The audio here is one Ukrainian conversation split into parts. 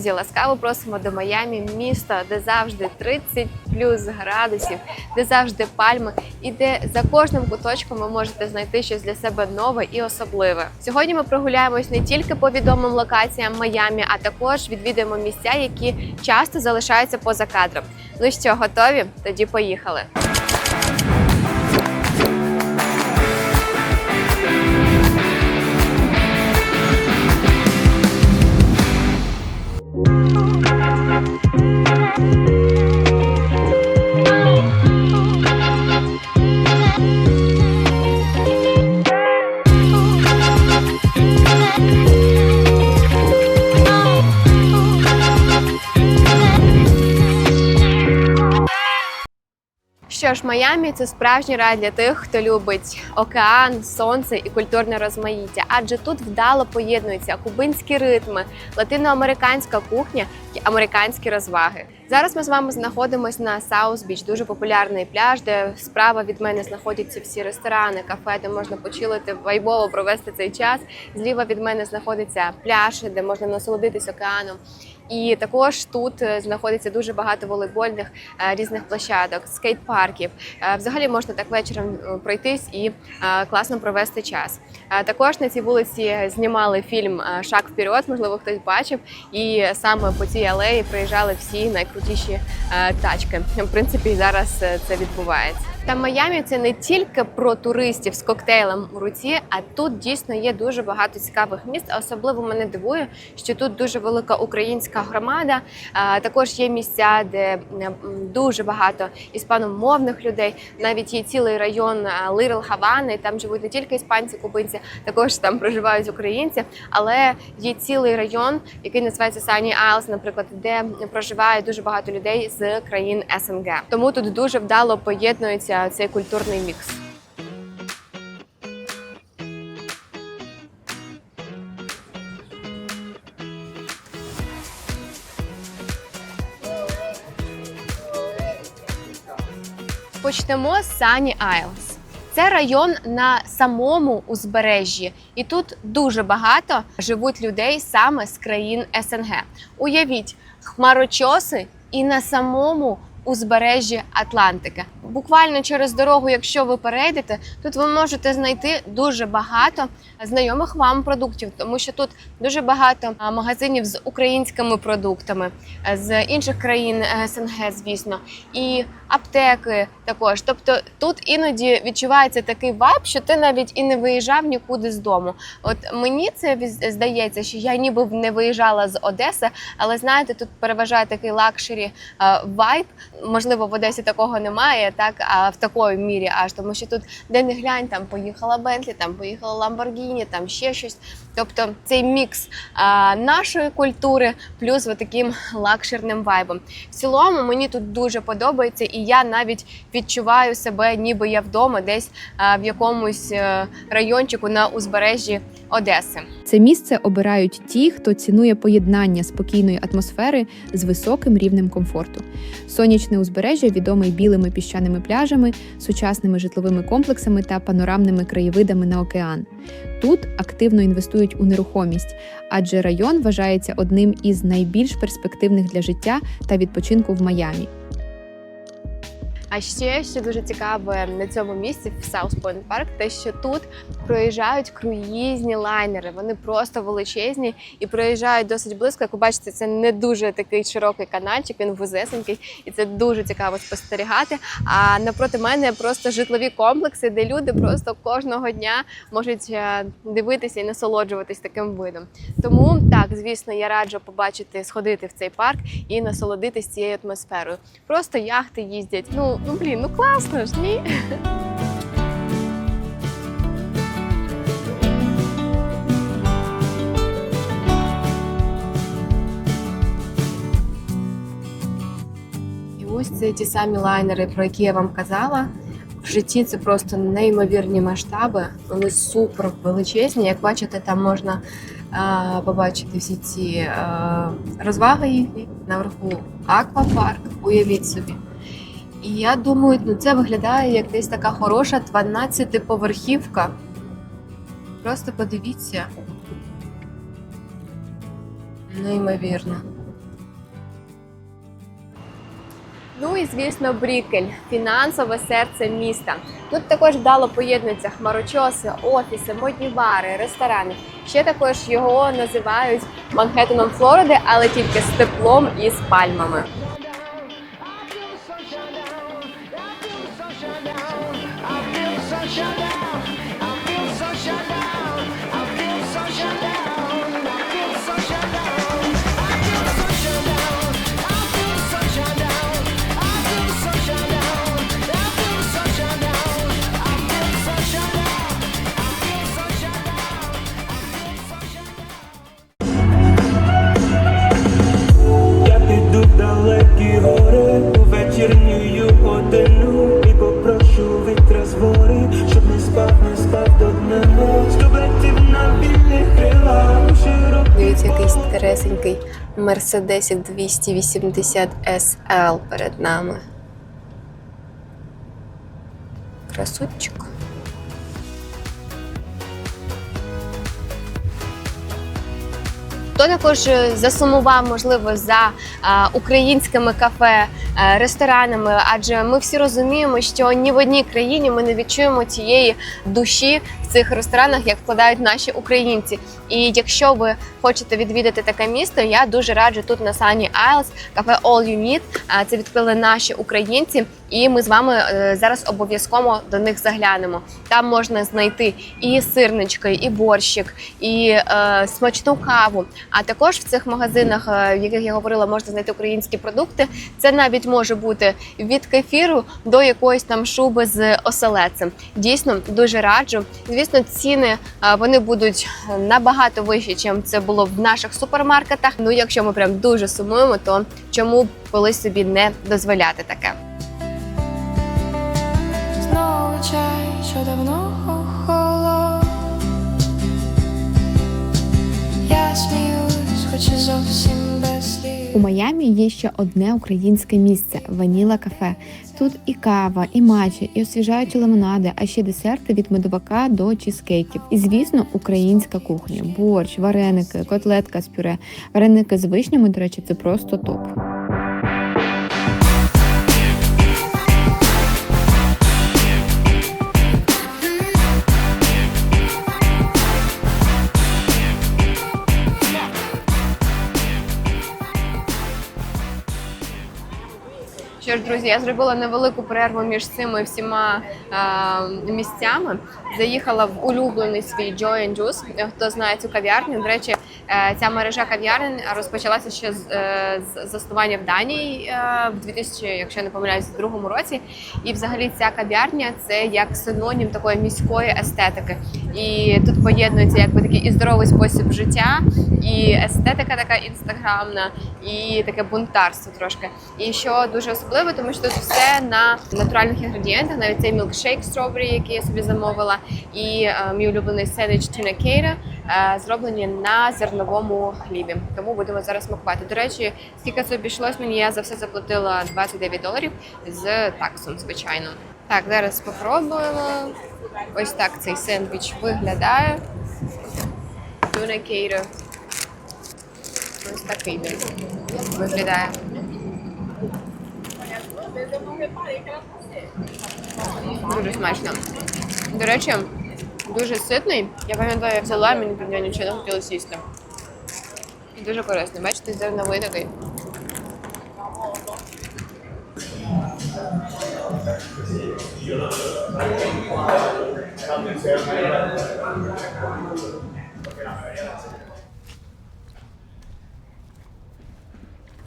Друзі, ласкаво просимо до Майамі, місто, де завжди 30 плюс градусів, де завжди пальми, і де за кожним куточком ви можете знайти щось для себе нове і особливе. Сьогодні ми прогуляємось не тільки по відомим локаціям Майамі, а також відвідаємо місця, які часто залишаються поза кадром. Ну що, готові? Тоді поїхали. Ж, Майамі це справжній рай для тих, хто любить океан, сонце і культурне розмаїття, адже тут вдало поєднуються кубинські ритми, латиноамериканська кухня і американські розваги. Зараз ми з вами знаходимося на Саус Біч, дуже популярний пляж, де справа від мене знаходяться всі ресторани, кафе, де можна почилити вайбово провести цей час. Зліва від мене знаходиться пляж, де можна насолодитись океаном. І також тут е, знаходиться дуже багато волейбольних е, різних площадок, скейт-парків. Е, Взагалі можна так вечором пройтись і класно провести час. Також на цій вулиці знімали фільм Шаг вперед, можливо, хтось бачив. І саме по цій алеї приїжджали всі найкрутіші тачки. В принципі, зараз це відбувається. Та Майамі це не тільки про туристів з коктейлем у руці, а тут дійсно є дуже багато цікавих міст. Особливо мене дивує, що тут дуже велика українська громада. Також є місця, де дуже багато іспаномовних людей. Навіть є цілий район Лирл Хавани. Там живуть не тільки іспанці, кубинці, також там проживають українці. Але є цілий район, який називається Сані Айлс, наприклад, де проживає дуже багато людей з країн СНГ. Тому тут дуже вдало поєднується цей культурний мікс. Почнемо з Сані Айлс. Це район на самому узбережжі, і тут дуже багато живуть людей саме з країн СНГ. Уявіть, хмарочоси і на самому узбережжі Атлантики. Буквально через дорогу, якщо ви перейдете, тут ви можете знайти дуже багато знайомих вам продуктів, тому що тут дуже багато магазинів з українськими продуктами з інших країн е, СНГ, звісно, і аптеки також. Тобто тут іноді відчувається такий вайб, що ти навіть і не виїжджав нікуди з дому. От мені це здається, що я ніби не виїжджала з Одеси, але знаєте, тут переважає такий лакшері е, вайб. Можливо, в Одесі такого немає, так а в такої мірі аж тому, що тут де не глянь, там поїхала Бентлі, там поїхала Ламборгіні, там ще щось. Тобто цей мікс а, нашої культури плюс таким лакшерним вайбом. В цілому мені тут дуже подобається, і я навіть відчуваю себе, ніби я вдома, десь в якомусь е, райончику на узбережжі Одеси. Це місце обирають ті, хто цінує поєднання спокійної атмосфери з високим рівнем комфорту. Сонячне узбережжя відоме білими піщаними пляжами, сучасними житловими комплексами та панорамними краєвидами на океан. Тут активно інвестують у нерухомість, адже район вважається одним із найбільш перспективних для життя та відпочинку в Майамі. А ще що дуже цікаве на цьому місці в South Point Park, те, що тут проїжджають круїзні лайнери. Вони просто величезні і проїжджають досить близько. Як ви бачите, це не дуже такий широкий канальчик, він вузесенький, і це дуже цікаво спостерігати. А напроти мене просто житлові комплекси, де люди просто кожного дня можуть е, дивитися і насолоджуватись таким видом. Тому так, звісно, я раджу побачити, сходити в цей парк і насолодитись цією атмосферою. Просто яхти їздять. Ну, ну блін, ну класно ж, ні? І ось це ті самі лайнери, про які я вам казала. В житті це просто неймовірні масштаби. Вони супер величезні. Як бачите, там можна а, побачити всі ці а, розваги їхні наверху. Аквапарк, уявіть собі. І я думаю, ну це виглядає як десь така хороша 12-поверхівка. Просто подивіться. Неймовірно. Ну і звісно, Брікель фінансове серце міста. Тут також вдало поєднуються хмарочоси, офіси, модні бари, ресторани. Ще також його називають Манхеттеном Флориди, але тільки з теплом і з пальмами. 310 280 SL перед нами. Красунчик. Хто також е, засумував, можливо, за е, українськими кафе, е, ресторанами, адже ми всі розуміємо, що ні в одній країні ми не відчуємо тієї душі цих ресторанах, як вкладають наші українці. І якщо ви хочете відвідати таке місто, я дуже раджу тут на Sunny Isles кафе All You Need. Це відкрили наші українці, і ми з вами е, зараз обов'язково до них заглянемо. Там можна знайти і сирнички, і борщик, і е, смачну каву. А також в цих магазинах, е, в яких я говорила, можна знайти українські продукти. Це навіть може бути від кефіру до якоїсь там шуби з оселедцем. Дійсно дуже раджу. Звісно, ціни е, вони будуть набагато вищі, ніж це було в наших супермаркетах. Ну, якщо ми прям дуже сумуємо, то чому б колись собі не дозволяти таке? Знову чай, що давно охолов Я сміюсь, хоч і зовсім без слів У Майамі є ще одне українське місце Ваніла кафе. Тут і кава, і матчі, і освіжаючі лимонади, а ще десерти від медовака до чізкейків. І звісно, українська кухня: борщ, вареники, котлетка з пюре, вареники з вишнями. До речі, це просто топ. Що ж, друзі, я зробила невелику перерву між цими всіма е, місцями. Заїхала в улюблений свій Joy and Juice. Хто знає цю кав'ярню? До речі, е, ця мережа кав'ярень розпочалася ще з, е, з заснування в Данії е, в 2000, якщо я не помиляюсь, в другому році. І взагалі ця кав'ярня це як синонім такої міської естетики. І тут поєднується якби такий і здоровий спосіб життя, і естетика така інстаграмна, і таке бунтарство трошки. І що дуже особливо, тому що тут все на натуральних інгредієнтах, навіть цей мілкшейк стробері, який я собі замовила, і е, мій улюблений сендвіч tuna кейра е, зроблені на зерновому хлібі. Тому будемо зараз смакувати. До речі, скільки це обійшлось мені, я за все заплатила 29 доларів з таксом, звичайно. Так, зараз спробуємо. Ось так цей сендвіч виглядає. Кейра. Ось такий він виглядає. Дуже смачно. До речі, дуже ситний. Я пам'ятаю, я взяла, мені про нього нічого не хотілося їсти. І дуже корисний. Бачите, зерновий такий.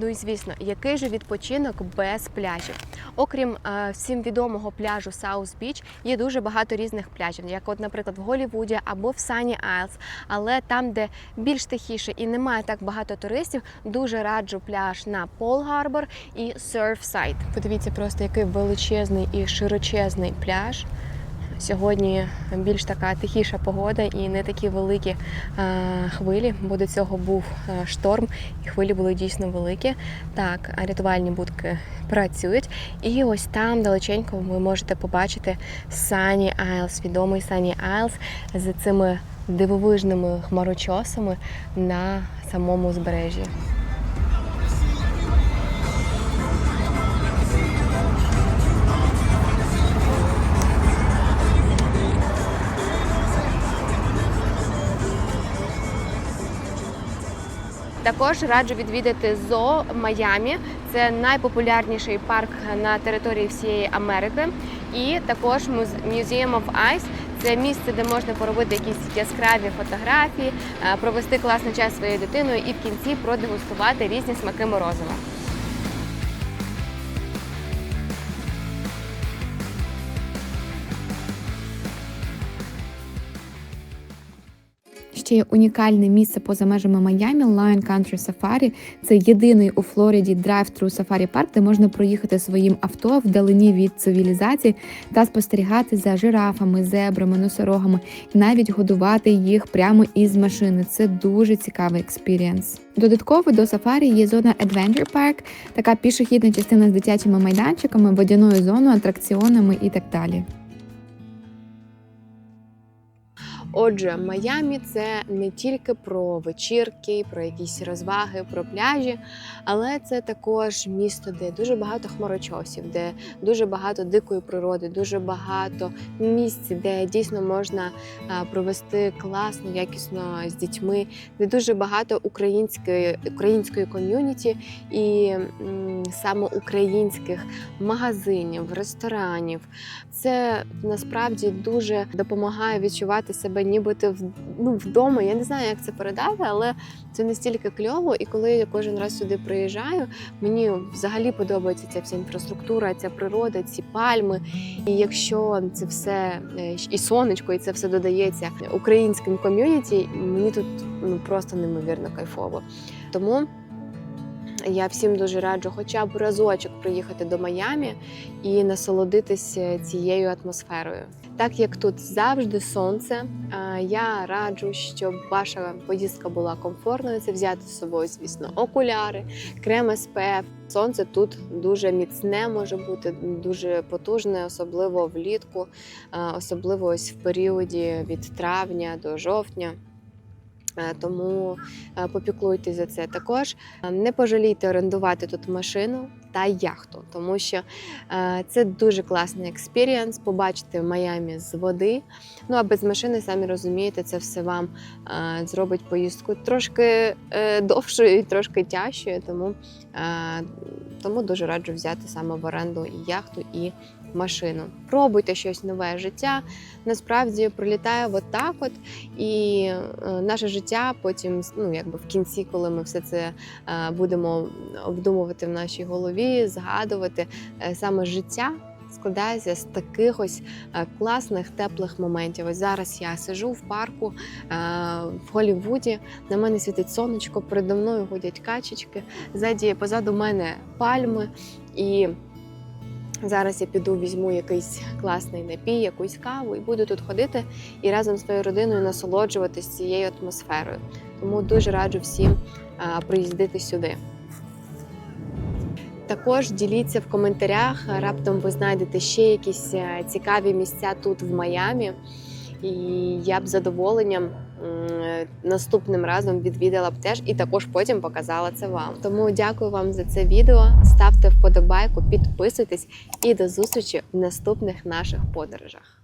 Ну і звісно, який же відпочинок без пляжів? Окрім е, всім відомого пляжу Саус Біч, є дуже багато різних пляжів, як, от, наприклад, в Голлівуді або в Сані Айлс. Але там, де більш тихіше і немає так багато туристів, дуже раджу пляж на Пол Гарбор і Surfside. Подивіться просто, який величезний і широчезний пляж. Сьогодні більш така тихіша погода і не такі великі е, хвилі, бо до цього був е, шторм, і хвилі були дійсно великі. Так, рятувальні будки працюють. І ось там далеченько ви можете побачити Sunny Isles, відомий Sunny Isles з цими дивовижними хмарочосами на самому узбережжі. Також раджу відвідати зоо Майамі. Це найпопулярніший парк на території всієї Америки. І також Museum of Ice – це місце, де можна поробити якісь яскраві фотографії, е, провести класний час своєю дитиною і в кінці продегустувати різні смаки морозива. Ще є унікальне місце поза межами Майамі Lion Country Safari. Це єдиний у Флориді драйв-тру сафарі парк, де можна проїхати своїм авто вдалині від цивілізації та спостерігати за жирафами, зебрами, носорогами і навіть годувати їх прямо із машини. Це дуже цікавий експірієнс. Додатково до сафарі є зона Adventure Park, така пішохідна частина з дитячими майданчиками, водяною зоною, атракціонами і так далі. Отже, Майамі це не тільки про вечірки, про якісь розваги, про пляжі, але це також місто, де дуже багато хмарочосів, де дуже багато дикої природи, дуже багато місць, де дійсно можна провести класно, якісно з дітьми, де дуже багато української української ком'юніті і м, саме українських магазинів, ресторанів. Це насправді дуже допомагає відчувати себе нібито в- ну, вдома. Я не знаю, як це передати, але це настільки кльово. І коли я кожен раз сюди приїжджаю, мені взагалі подобається ця вся інфраструктура, ця природа, ці пальми. І якщо це все е, і сонечко, і це все додається українським ком'юніті, мені тут ну просто неймовірно кайфово. Тому. Я всім дуже раджу хоча б разочок приїхати до Майамі і насолодитися цією атмосферою. Так як тут завжди сонце, а, я раджу, щоб ваша поїздка була комфортною. Це взяти з собою, звісно, окуляри, крем SPF. Сонце тут дуже міцне може бути, дуже потужне, особливо влітку, особливо ось в періоді від травня до жовтня. Е, Тому е, попіклуйтесь за це. Також е, не пожалійте орендувати тут машину та яхту, тому що е, це дуже класний експірієнс побачити в Майамі з води. Ну а без машини, самі розумієте, це все вам е, зробить поїздку трошки е, довшою і трошки тяжчою. Тому, тому дуже раджу взяти саме в оренду і яхту, і машину. Пробуйте щось нове життя. Насправді пролітає отак от. І е, наше життя потім, ну якби в кінці, коли ми все це будемо обдумувати в нашій голові, згадувати е, саме життя. Складається з таких ось е, класних теплих моментів. Ось зараз я сижу в парку е, в Голлівуді, На мене світить сонечко, передо мною ходять качечки, ззаді позаду мене пальми. І зараз я піду, візьму якийсь класний напій, якусь каву і буду тут ходити і разом з своєю родиною насолоджуватись цією атмосферою. Тому дуже раджу всім приїздити сюди. Також діліться в коментарях, раптом ви знайдете ще якісь е, цікаві місця тут в Майамі. І я б задоволенням наступним разом відвідала б теж і також потім показала це вам. Тому дякую вам за це відео. Ставте вподобайку, підписуйтесь і до зустрічі в наступних наших подорожах.